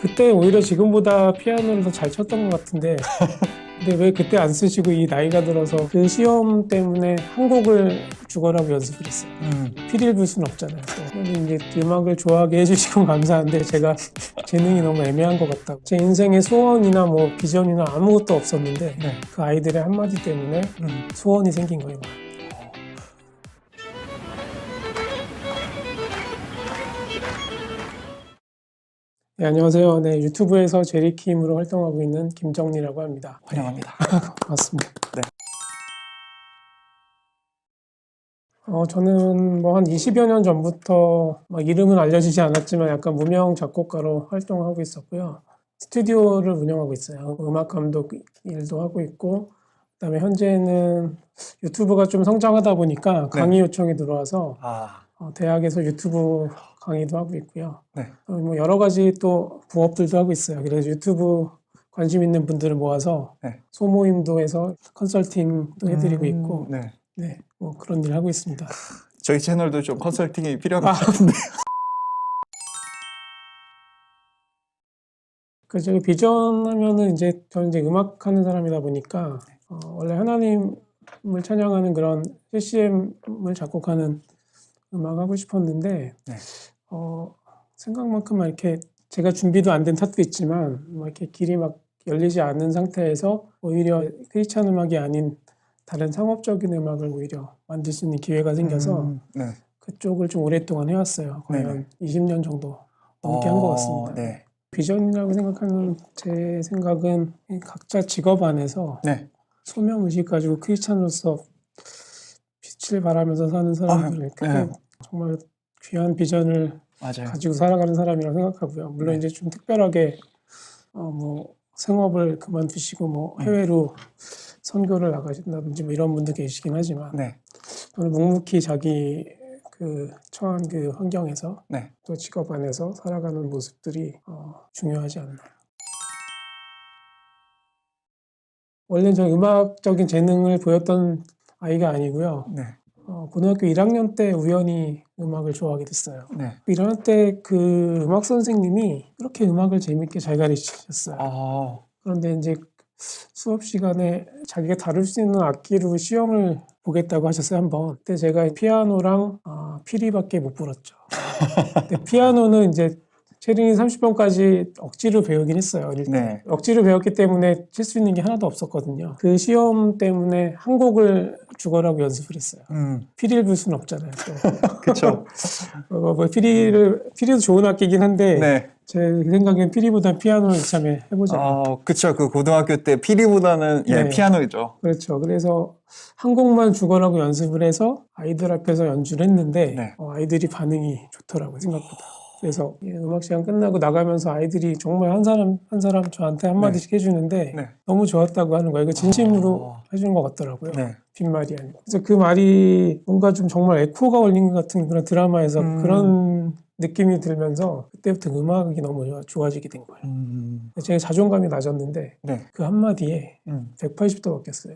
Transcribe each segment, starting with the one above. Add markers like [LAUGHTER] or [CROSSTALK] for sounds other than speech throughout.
그때 오히려 지금보다 피아노를 더 잘 쳤던 것 같은데 근데 왜 그때 안 쓰시고 이 나이가 들어서 그 시험 때문에 한 곡을 죽어라고 연습을 했어요. 음. 피리를 불 수는 없잖아요. 그래서 이제 음악을 좋아하게 해주시고 [LAUGHS] 감사한데 제가 재능이 너무 애매한 것 같다고. 제 인생에 소원이나 뭐 비전이나 아무것도 없었는데 네. 그 아이들의 한마디 때문에 음. 소원이 생긴 거예요. 네, 안녕하세요. 네, 유튜브에서 제리킴으로 활동하고 있는 김정리라고 합니다. 환영합니다. [LAUGHS] 맞습니다. 네. 어, 저는 뭐 한 20여 년 전부터 막 이름은 알려지지 않았지만 약간 무명 작곡가로 활동하고 있었고요. 스튜디오를 운영하고 있어요. 음악 감독 일도 하고 있고, 그다음에 현재는 유튜브가 좀 성장하다 보니까 네. 강의 요청이 들어와서 아, 어, 대학에서 유튜브 강의도 하고 있고요. 네. 어, 뭐 여러 가지 또 부업들도 하고 있어요. 그래서 유튜브 관심 있는 분들을 모아서 네. 소모임도 해서 컨설팅도 해드리고 음, 있고, 네. 네, 뭐 그런 일을 하고 있습니다. 저희 채널도 좀 컨설팅이 필요한 아. 것 같은데. 그 저기 비전 하면은 이제 저는 이제 음악 하는 사람이다 보니까 어, 원래 하나님을 찬양하는 그런 CCM을 작곡하는 음악 하고 싶었는데 네. 어, 생각만큼 막 이렇게 제가 준비도 안 된 탓도 있지만 막 이렇게 길이 막 열리지 않은 상태에서 오히려 크리스찬 음악이 아닌 다른 상업적인 음악을 오히려 만들 수 있는 기회가 생겨서 음, 네. 그쪽을 좀 오랫동안 해왔어요. 거의. 한 20년 정도 넘게 한것 어, 같습니다. 네. 비전이라고 생각하는 제 생각은 이 각자 직업 안에서 네. 소명 의식 가지고 크리스찬으로서 빛을 발하면서 사는 사람들을 그게 네. 정말 귀한 비전을 맞아요. 가지고 살아가는 사람이라고 생각하고요. 물론 네. 이제 좀 특별하게 어 뭐 생업을 그만두시고 뭐 음. 해외로 선교를 나가신다든지 뭐 이런 분도 계시긴 하지만 네. 저는 묵묵히 자기 그 처한 그 환경에서 네. 또 직업 안에서 살아가는 모습들이 어, 중요하지 않나. 원래 저 음악적인 재능을 보였던 아이가 아니고요. 네. 어, 고등학교 1학년 때 우연히 음악을 좋아하게 됐어요. 네. 1학년 때 그 음악 선생님이 그렇게 음악을 재밌게 잘 가르치셨어요. 아, 그런데 이제 수업 시간에 자기가 다룰 수 있는 악기로 시험을 보겠다고 하셨어요 한번. 그때 제가 피아노랑 아, 피리밖에 못 불었죠. [LAUGHS] 근데 피아노는 이제 체린이 30번까지 억지로 배우긴 했어요. 어릴 때. 네. 억지로 배웠기 때문에 칠 수 있는 게 하나도 없었거든요. 그 시험 때문에 한 곡을 죽어라고 연습을 했어요. 음, 피리를 불 수는 없잖아요. 또. [LAUGHS] 그쵸. 어, 뭐 피리를 피리도 좋은 악기긴 한데 네. 제 생각엔 피리보다 피아노를 이참에 해보자. 아, 그쵸. 그 고등학교 때 피리보다는 예, 네. 피아노죠. 그렇죠. 그래서 한 곡만 죽어라고 연습을 해서 아이들 앞에서 연주를 했는데 네. 어, 아이들이 반응이 좋더라고요 생각보다. 그래서 이 음악 시간 끝나고 나가면서 아이들이 정말 한 사람 한 사람 저한테 한 마디씩 해주는데 네. 너무 좋았다고 하는 거예요. 이거 진심으로 아. 해주는 것 같더라고요. 네. 빈말이 아니고. 그래서 그 말이 뭔가 좀 정말 에코가 걸린 것 같은 그런 드라마에서 음. 그런 느낌이 들면서 그때부터 음악이 너무 좋아- 좋아지게 된 거예요. 음, 제 자존감이 낮았는데 네. 그 한마디에 음. 180도 바뀌었어요.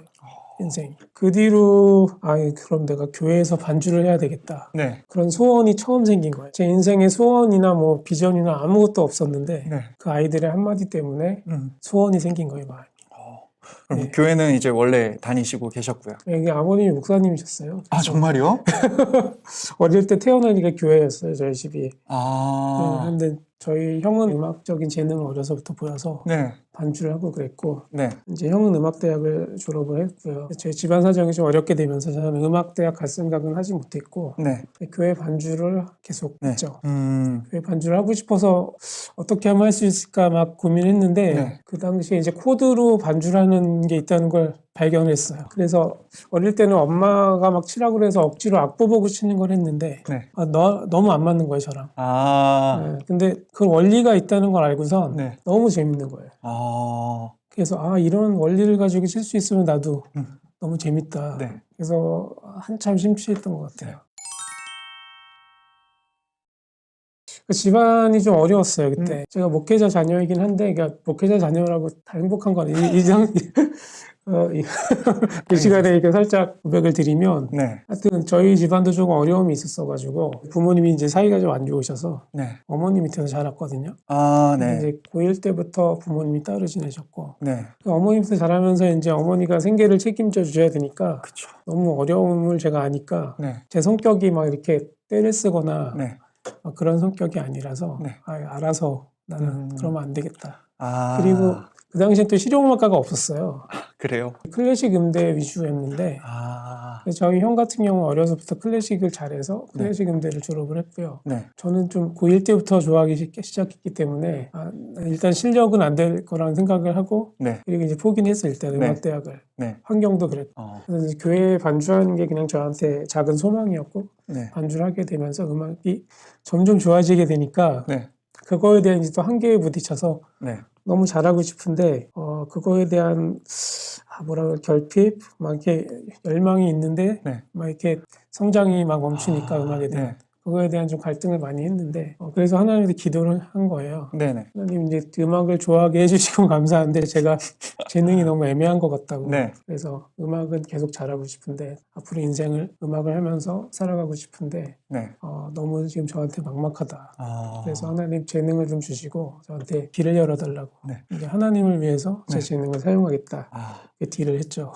인생이. 그 뒤로 아 그럼 내가 교회에서 반주를 해야 되겠다. 네. 그런 소원이 처음 생긴 거예요. 제 인생에 소원이나 뭐 비전이나 아무것도 없었는데 네. 그 아이들의 한마디 때문에 음. 소원이 생긴 거예요. 마음이. 어, 그럼 네. 교회는 이제 원래 다니시고 계셨고요. 여기 아버님이 목사님이셨어요. 아, 정말요? [LAUGHS] 어릴 때 태어나니까 교회였어요. 저희 집이. 아, 그런데 저희 형은 음악적인 재능을 어려서부터 보여서 네. 반주를 하고 그랬고 네. 이제 형은 음악대학을 졸업을 했고요. 제 집안 사정이 좀 어렵게 되면서 저는 음악대학 갈 생각은 하지 못했고 네. 교회 반주를 계속 네. 했죠. 음, 교회 반주를 하고 싶어서 어떻게 하면 할 수 있을까 막 고민했는데 네. 그 당시에 이제 코드로 반주를 하는 게 있다는 걸 발견했어요. 그래서 어릴 때는 엄마가 막 치라고 그래서 억지로 악보 보고 치는 걸 했는데 네. 아, 너, 너무 안 맞는 거예요, 저랑. 아, 네, 근데 그 원리가 있다는 걸 알고선 네. 너무 재밌는 거예요. 아, 그래서 아 이런 원리를 가지고 칠 수 있으면 나도 음. 너무 재밌다. 네. 그래서 한참 심취했던 것 같아요. 그 집안이 좀 어려웠어요 그때. 제가 목회자 자녀이긴 한데, 그러니까 목회자 자녀라고 다 행복한 건 이- 이상 어, 이, [LAUGHS] 이 시간에 이렇게 살짝 고백을 드리면 네. 하여튼 저희 집안도 조금 어려움이 있었어가지고 부모님이 이제 사이가 좀 안 좋으셔서 네. 어머니 밑에서 자랐거든요. 아, 네. 이제 고1 때부터 부모님이 따로 지내셨고 네. 그 어머니 밑에 자라면서 이제 어머니가 생계를 책임져 주셔야 되니까 그쵸. 너무 어려움을 제가 아니까 네. 제 성격이 막 이렇게 때를 쓰거나 네. 막 그런 성격이 아니라서 네. 아, 알아서 나는 음. 그러면 안 되겠다. 아. 그리고 그 당시엔 또 실용음악과가 없었어요. 그래요? 클래식 음대 위주였는데 아. 그래서 저희 형 같은 경우는 어려서부터 클래식을 잘해서 네. 클래식 음대를 졸업을 했고요. 네. 저는 좀 고1 때부터 좋아하기 시- 시작했기 때문에 아, 일단 실력은 안 될 거라는 생각을 하고 네. 그리고 이제 포기는 했어요. 일단 네. 음악대학을. 네. 환경도 그랬고. 어. 그래서 교회에 반주하는 게 그냥 저한테 작은 소망이었고 네. 반주를 하게 되면서 음악이 점점 좋아지게 되니까 네. 그거에 대한 이제 또 한계에 부딪혀서 네. 너무 잘하고 싶은데 어 그거에 대한 아 뭐라 그래 결핍 막 이렇게 열망이 있는데 네. 막 이렇게 성장이 막 멈추니까 아, 음악에 대한 네. 그거에 대한 좀 갈등을 많이 했는데 어, 그래서 하나님한테 기도를 한 거예요. 네네. 하나님 이제 음악을 좋아하게 해주시고 [LAUGHS] 감사한데 제가 [LAUGHS] 재능이 너무 애매한 것 같다고. 네. 그래서 음악은 계속 잘하고 싶은데 앞으로 인생을 음악을 하면서 살아가고 싶은데 네. 어, 너무 지금 저한테 막막하다. 아. 그래서 하나님 재능을 좀 주시고 저한테 길을 열어달라고. 네. 이제 하나님을 위해서 제 네. 재능을 사용하겠다. 아. 딜을 했죠.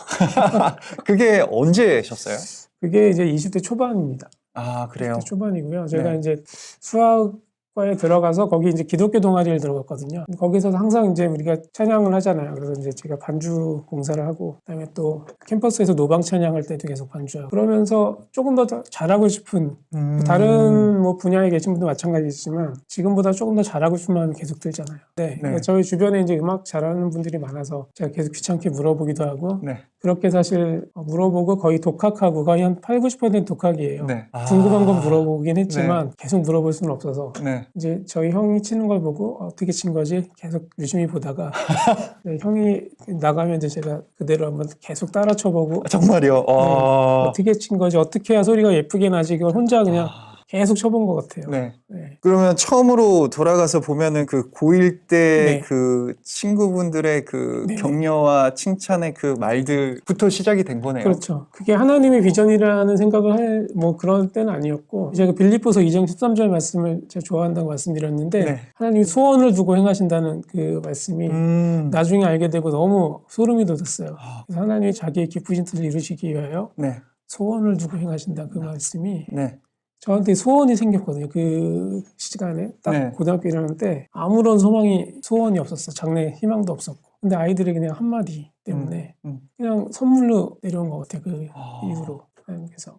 [LAUGHS] 그게 언제셨어요? 그게 이제 20대 초반입니다. 아, 그래요? 20대 초반이고요. 제가 네. 이제 수학 과에 들어가서 거기 이제 기독교 동아리를 들어갔거든요. 거기서 항상 이제 우리가 찬양을 하잖아요. 그래서 이제 제가 반주 공사를 하고 그다음에 또 캠퍼스에서 노방 찬양할 때도 계속 반주하고 그러면서 조금 더 잘하고 싶은 음. 다른 뭐 분야에 계신 분도 마찬가지지만 지금보다 조금 더 잘하고 싶은 마음이 계속 들잖아요. 네. 그러니까 저희 주변에 이제 음악 잘하는 분들이 많아서 제가 계속 귀찮게 물어보기도 하고 네. 그렇게 사실 물어보고 거의 독학하고 거의 한 8, 90% 독학이에요. 네. 아. 궁금한 건 물어보긴 했지만 계속 물어볼 수는 없어서 네. 이제 저희 형이 치는 걸 보고 어떻게 친 거지 계속 유심히 보다가 [LAUGHS] 네, 형이 나가면 이제 제가 그대로 한번 계속 따라 쳐보고 아, 정말요? 어. 어떻게 친 거지 어떻게 해야 소리가 예쁘게 나지 이걸 혼자 그냥 아. 계속 쳐본 것 같아요. 네. 네. 그러면 처음으로 돌아가서 보면은 그 고1 때 네. 그 친구분들의 그 네. 격려와 칭찬의 그 말들부터 시작이 된 거네요. 그렇죠. 그게 하나님의 비전이라는 생각을 할 뭐 그런 때는 아니었고 제가 빌립보서 2장 13절 말씀을 제가 좋아한다고 말씀드렸는데 네. 하나님이 소원을 두고 행하신다는 그 말씀이 음. 나중에 알게 되고 너무 소름이 돋았어요. 아. 하나님이 자기의 기쁘신 뜻을 이루시기 위하여 네. 소원을 두고 행하신다 그 말씀이 네. 저한테 소원이 생겼거든요. 그 시간에 딱 네. 고등학교 1학년 때 아무런 소망이 소원이 없었어. 장래 희망도 없었고. 근데 아이들이 그냥 한마디 때문에 음, 음. 그냥 선물로 내려온 것 같아요. 그 아. 이후로 하나님께서.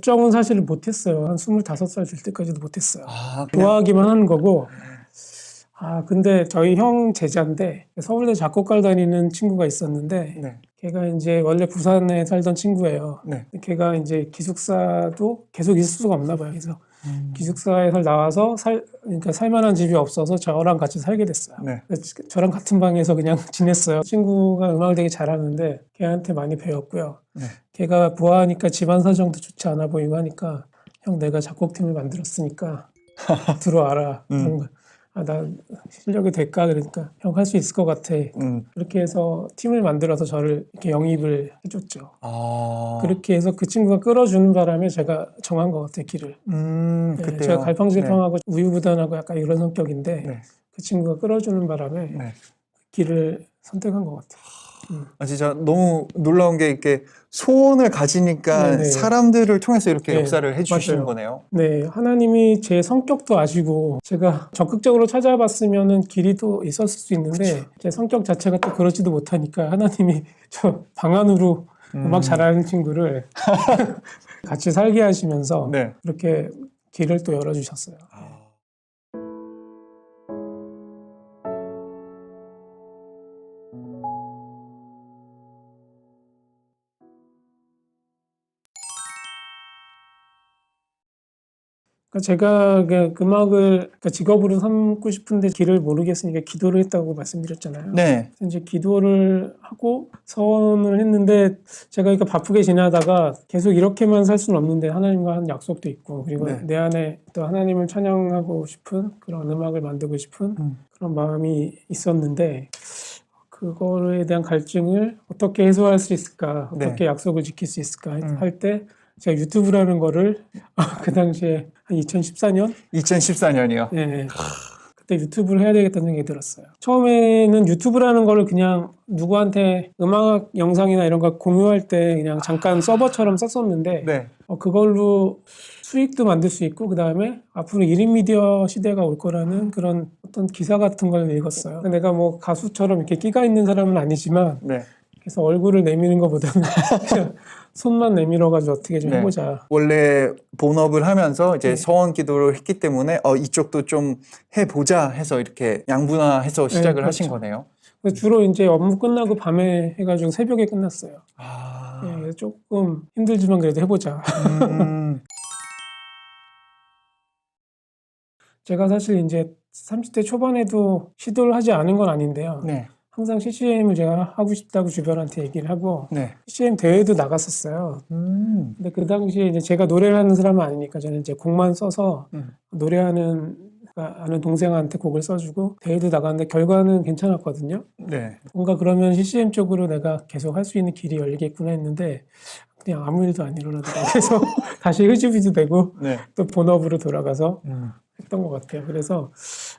걱정은 사실은 못했어요. 한 25살 될 때까지도 못했어요. 아, 그냥 좋아하기만 하는 거고. 아, 근데 저희 형 제자인데 서울대 작곡과를 다니는 친구가 있었는데 네. 걔가 이제 원래 부산에 살던 친구예요. 네. 걔가 이제 기숙사도 계속 있을 수가 없나 봐요. 그래서 음. 기숙사에서 나와서 살, 그러니까 살만한 집이 없어서 저랑 같이 살게 됐어요. 네. 저랑 같은 방에서 그냥 [LAUGHS] 지냈어요. 친구가 음악을 되게 잘하는데 걔한테 많이 배웠고요. 네. 걔가 부하니까 집안 사정도 좋지 않아 보이고 하니까 형 내가 작곡팀을 만들었으니까 [LAUGHS] 들어와라. 음. 아, 나 실력이 될까? 그러니까 형 할 수 있을 것 같아. 음. 그렇게 해서 팀을 만들어서 저를 이렇게 영입을 해줬죠. 아. 그렇게 해서 그 친구가 끌어주는 바람에 제가 정한 것 같아요, 길을. 음, 네, 그때요. 제가 갈팡질팡하고 우유부단하고 약간 이런 성격인데 네. 그 친구가 끌어주는 바람에 네. 네. 길을 선택한 것 같아요. 아, 진짜 너무 놀라운 게 이렇게 소원을 가지니까 네네. 사람들을 통해서 이렇게 네, 역사를 해주시는 맞아요. 거네요. 네, 하나님이 제 성격도 아시고 제가 적극적으로 찾아봤으면은 길이 또 있었을 수 있는데 제 성격 자체가 또 그렇지도 못하니까 하나님이 [LAUGHS] 저 방 안으로 음. 악 잘하는 친구를 [LAUGHS] 같이 살게 하시면서 네. 그렇게 길을 또 열어주셨어요. 아. 제가 그 음악을 그러니까 직업으로 삼고 싶은데 길을 모르겠으니까 기도를 했다고 말씀드렸잖아요. 네. 이제 기도를 하고 서원을 했는데 제가 이렇게 바쁘게 지내다가 계속 이렇게만 살 수는 없는데 하나님과 한 약속도 있고 그리고 네. 내 안에 또 하나님을 찬양하고 싶은 그런 음악을 만들고 싶은 음. 그런 마음이 있었는데 그거에 대한 갈증을 어떻게 해소할 수 있을까, 네. 어떻게 약속을 지킬 수 있을까 음. 할때 제가 유튜브라는 거를 [LAUGHS] 그 당시에 한 2014년 2014년이요. 네. 그때 유튜브를 해야 되겠다는 생각이 들었어요. 처음에는 유튜브라는 거를 그냥 누구한테 음악 영상이나 이런 걸 공유할 때 그냥 잠깐 서버처럼 썼었는데 네. 어, 그걸로 수익도 만들 수 있고 그 다음에 앞으로 1인 미디어 시대가 올 거라는 그런 어떤 기사 같은 걸 읽었어요. 내가 뭐 가수처럼 이렇게 끼가 있는 사람은 아니지만 네. 그래서 얼굴을 내미는 것보다는 [LAUGHS] 손만 내밀어가지고 어떻게 좀 네. 해보자. 원래 본업을 하면서 이제 네. 서원 기도를 했기 때문에 어 이쪽도 좀 해보자 해서 이렇게 양분화해서 시작을 하신 그렇죠. 거네요. 그래서 주로 이제 업무 끝나고 밤에 해가지고 새벽에 끝났어요. 아. 예, 그래서 조금 힘들지만 그래도 해보자. 음. [LAUGHS] 제가 사실 이제 30대 초반에도 시도를 하지 않은 건 아닌데요. 네. 항상 CCM을 제가 하고 싶다고 주변한테 얘기를 하고 네. CCM 대회도 나갔었어요. 음. 근데 그 당시에 이제 제가 노래를 하는 사람은 아니니까 저는 이제 곡만 써서 음. 노래하는 그러니까 아는 동생한테 곡을 써주고 대회도 나갔는데 결과는 괜찮았거든요. 네. 뭔가 그러면 CCM 쪽으로 내가 계속 할 수 있는 길이 열리겠구나 했는데 그냥 아무 일도 안 일어나더라고요. 그래서 [LAUGHS] 다시 흐지부지 되고 네. 또 본업으로 돌아가서 음. 했던 것 같아요. 그래서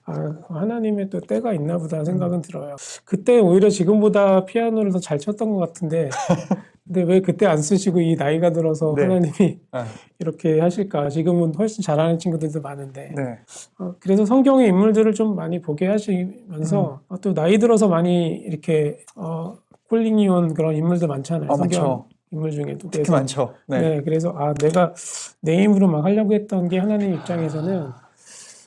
아, 하나님의 또 때가 있나 보다 생각은 들어요. 그때 오히려 지금보다 피아노를 더 잘 쳤던 것 같은데 [LAUGHS] 근데 왜 그때 안 쓰시고 이 나이가 들어서 네. 하나님이 아, 이렇게 하실까? 지금은 훨씬 잘하는 친구들도 많은데 네. 어, 그래서 성경의 인물들을 좀 많이 보게 하시면서 음. 어, 또 나이 들어서 많이 이렇게 어, 콜링이 온 그런 인물들 많잖아요. 아, 성경 많죠. 인물 중에도 특히 그래서 많죠. 네. 네, 그래서 아 내가 내 힘으로 막 하려고 했던 게 하나님 입장에서는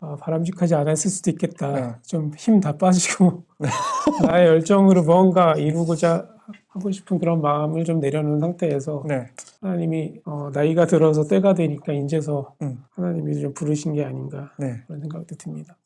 아, 바람직하지 않았을 수도 있겠다. 네. 좀힘 다 빠지고 [LAUGHS] 나의 열정으로 뭔가 이루고자 하고 싶은 그런 마음을 좀 내려놓은 상태에서 네. 하나님이 어, 나이가 들어서 때가 되니까 이제서 음. 하나님이 좀 부르신 게 아닌가 네. 그런 생각도 듭니다.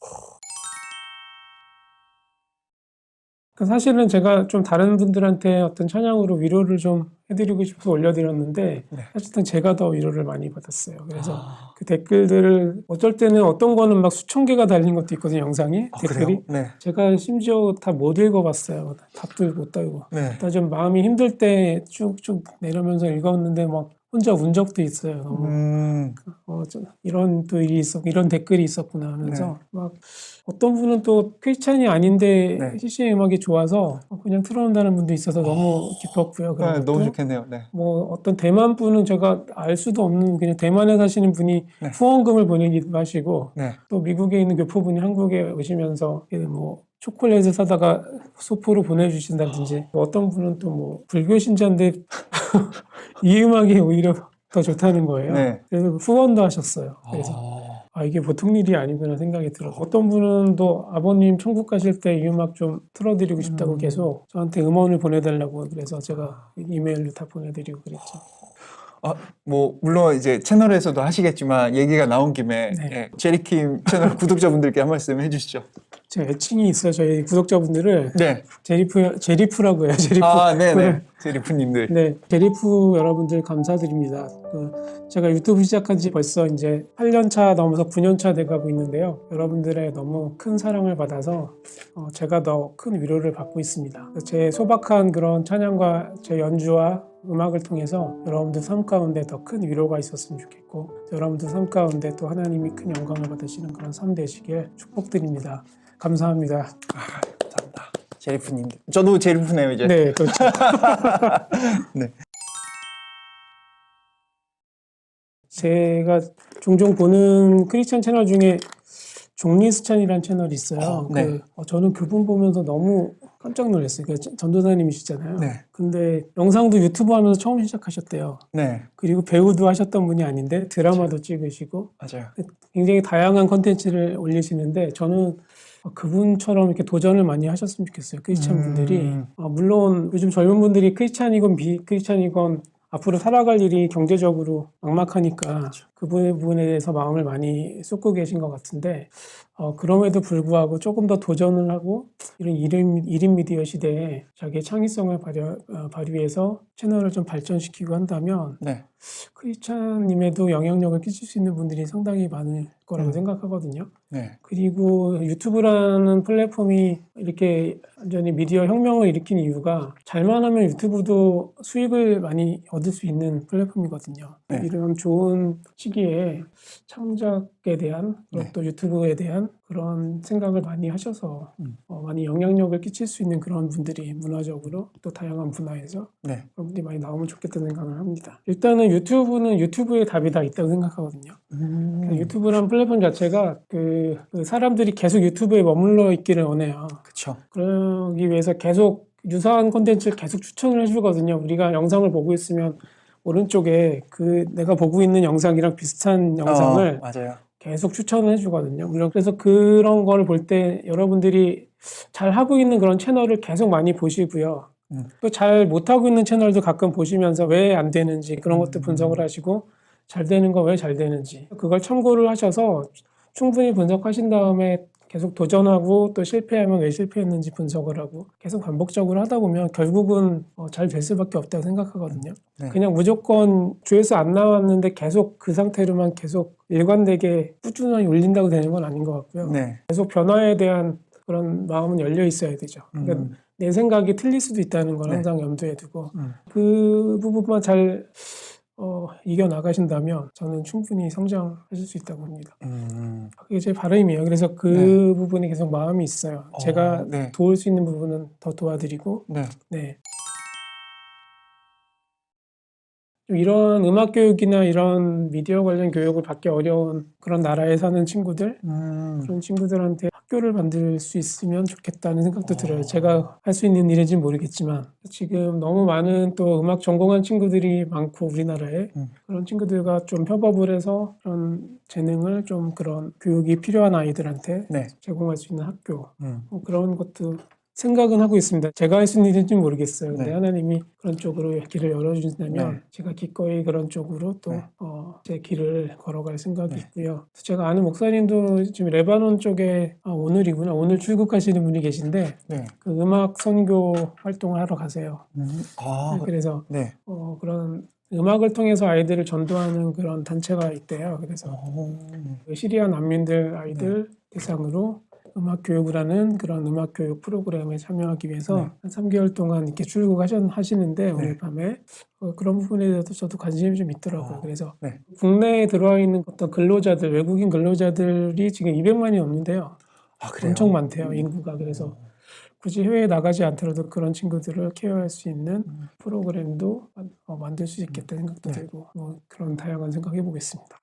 사실은 제가 좀 다른 분들한테 어떤 찬양으로 위로를 좀 해드리고 싶어서 올려드렸는데 네. 사실은 제가 더 위로를 많이 받았어요. 그래서 아, 그 댓글들을 어쩔 때는 어떤 거는 막 수천 개가 달린 것도 있거든요. 영상이 아, 댓글이. 네. 제가 심지어 다 못 읽어봤어요. 답도 못 달고. 네. 다좀 마음이 힘들 때 쭉쭉 내려면서 읽었는데 막 혼자 운 적도 있어요. 너무 음. 어, 저, 이런 또 일이 있었, 이런 댓글이 있었구나 하면서 네. 막 어떤 분은 또 크리스찬이 아닌데 네. CCM 음악이 좋아서 그냥 틀어온다는 분도 있어서 너무 기뻤고요. 그런 네. 너무 좋겠네요. 네. 뭐 어떤 대만 분은 제가 알 수도 없는 그냥 대만에 사시는 분이 네. 후원금을 보내기도 하시고 네. 또 미국에 있는 교포분이 한국에 오시면서 뭐 초콜릿을 사다가 소포로 보내주신다든지 뭐 어떤 분은 또 뭐 불교 신자인데 [LAUGHS] 이 음악이 오히려 더 좋다는 거예요. 네. 그래서 후원도 하셨어요. 그래서 아, 아 이게 보통 일이 아니구나 생각이 들어. 어떤 분은 또 아버님 천국 가실 때 이 음악 좀 틀어드리고 싶다고 음. 계속 저한테 음원을 보내달라고 그래서 제가 이메일로 다 보내드리고 그랬죠. 아, 뭐 물론 이제 채널에서도 하시겠지만 얘기가 나온 김에 네. 예, 제리킴 채널 [LAUGHS] 구독자분들께 한 말씀 해주시죠. 제 애칭이 있어요. 저희 구독자분들을 네. 제리프 제리프라고 해요. 제리프. 아, 네네. 제리프님들. 네, 제리프 여러분들 감사드립니다. 그 제가 유튜브 시작한 지 벌써 이제 8년 차 넘어서 9년 차 돼가고 있는데요. 여러분들의 너무 큰 사랑을 받아서 어, 제가 더 큰 위로를 받고 있습니다. 제 소박한 그런 찬양과 제 연주와 음악을 통해서 여러분들 삶 가운데 더 큰 위로가 있었으면 좋겠고 여러분들 삶 가운데 또 하나님이 큰 영광을 받으시는 그런 삶 되시길 축복드립니다. 감사합니다. 감사합니다. 제리프님들. 저도 제리프네요 이제. 네, 그렇죠. [LAUGHS] 네. 제가 종종 보는 크리스찬 채널 중에 종리스찬이라는 채널이 있어요. 어, 네. 그, 어, 저는 그분 보면서 너무 깜짝 놀랐어요. 그 전도사님이시잖아요. 네. 근데 영상도 유튜브 하면서 처음 시작하셨대요. 네. 그리고 배우도 하셨던 분이 아닌데 드라마도 찍으시고 맞아요. 굉장히 다양한 컨텐츠를 올리시는데 저는 어, 그분처럼 이렇게 도전을 많이 하셨으면 좋겠어요. 크리스찬 음. 분들이. 어, 물론 요즘 젊은 분들이 크리스찬이건 비크리스찬이건 앞으로 살아갈 일이 경제적으로 막막하니까 그 부분에 대해서 마음을 많이 쏟고 계신 것 같은데 어, 그럼에도 불구하고 조금 더 도전을 하고 이런 1인, 1인 미디어 시대에 자기의 창의성을 발휘, 어, 발휘해서 채널을 좀 발전시키고 한다면 네. 크리스찬님에도 영향력을 끼칠 수 있는 분들이 상당히 많을 거라고 음. 생각하거든요. 네. 그리고 유튜브라는 플랫폼이 이렇게 완전히 미디어 혁명을 일으킨 이유가 잘만 하면 유튜브도 수익을 많이 얻을 수 있는 플랫폼이거든요. 네. 이런 좋은 시기에 창작에 대한 네. 또 유튜브에 대한 그런 생각을 많이 하셔서 음. 어, 많이 영향력을 끼칠 수 있는 그런 분들이 문화적으로 또 다양한 분야에서 네. 그런 분들이 많이 나오면 좋겠다는 생각을 합니다. 일단은 유튜브는 유튜브의 답이 다 있다고 생각하거든요. 음. 그 유튜브란 플랫폼 자체가 그, 그 사람들이 계속 유튜브에 머물러 있기를 원해요. 그쵸. 그러기 위해서 계속 유사한 콘텐츠를 계속 추천을 해주거든요. 우리가 영상을 보고 있으면 오른쪽에 그 내가 보고 있는 영상이랑 비슷한 영상을 어, 맞아요. 계속 추천을 해주거든요. 그래서 그런 거를 볼 때 여러분들이 잘 하고 있는 그런 채널을 계속 많이 보시고요. 음. 또잘 못하고 있는 채널도 가끔 보시면서 왜 안 되는지 그런 것도 음. 분석을 하시고 잘 되는 거 왜 잘 되는지 그걸 참고를 하셔서 충분히 분석하신 다음에 계속 도전하고 또 실패하면 왜 실패했는지 분석을 하고 계속 반복적으로 하다 보면 결국은 어, 잘될 수밖에 없다고 생각하거든요. 네. 그냥 무조건 조회수 안 나왔는데 계속 그 상태로만 계속 일관되게 꾸준하게 올린다고 되는 건 아닌 것 같고요. 네. 계속 변화에 대한 그런 마음은 열려 있어야 되죠. 그러니까 음. 내 생각이 틀릴 수도 있다는 걸 네. 항상 염두에 두고 음. 그 부분만 잘 어, 이겨 나가신다면 저는 충분히 성장하실 수 있다고 봅니다. 음. 그게 제 바람이에요. 그래서 그 네. 부분에 계속 마음이 있어요. 어, 제가 네. 도울 수 있는 부분은 더 도와드리고, 네. 네. 이런 음악 교육이나 이런 미디어 관련 교육을 받기 어려운 그런 나라에 사는 친구들, 음. 그런 친구들한테 학교를 만들 수 있으면 좋겠다는 생각도 어. 들어요. 제가 할 수 있는 일인지는 모르겠지만 지금 너무 많은 또 음악 전공한 친구들이 많고 우리나라에 음. 그런 친구들과 좀 협업을 해서 그런 재능을 좀 그런 교육이 필요한 아이들한테 네. 제공할 수 있는 학교 음. 뭐 그런 것도 생각은 하고 있습니다. 제가 할 수 있는 일인지 는 모르겠어요. 근데 네. 하나님이 그런 쪽으로 길을 열어주신다면 네. 제가 기꺼이 그런 쪽으로 또 네. 어, 제 길을 걸어갈 생각이 네. 있고요. 제가 아는 목사님도 지금 레바논 쪽에 아, 오늘이구나. 오늘 출국하시는 분이 계신데 네. 그 음악 선교 활동을 하러 가세요. 음. 아. 그래서 네. 어, 그런 음악을 통해서 아이들을 전도하는 그런 단체가 있대요. 그래서 오. 그 시리아 난민들 아이들 네. 대상으로 음악 교육을 하는 그런 음악 교육 프로그램에 참여하기 위해서 네. 한 3개월 동안 이렇게 출국하시는데 오늘 밤에 어, 그런 부분에 대해서 저도 관심이 좀 있더라고요. 어, 그래서 네. 국내에 들어와 있는 어떤 근로자들, 외국인 근로자들이 지금 200만이 넘는데요. 아? 엄청 많대요, 인구가. 그래서 굳이 해외에 나가지 않더라도 그런 친구들을 케어할 수 있는 음. 프로그램도 만- 어, 만들 수 있겠다는 생각도 네. 들고 뭐 그런 다양한 생각 해 보겠습니다.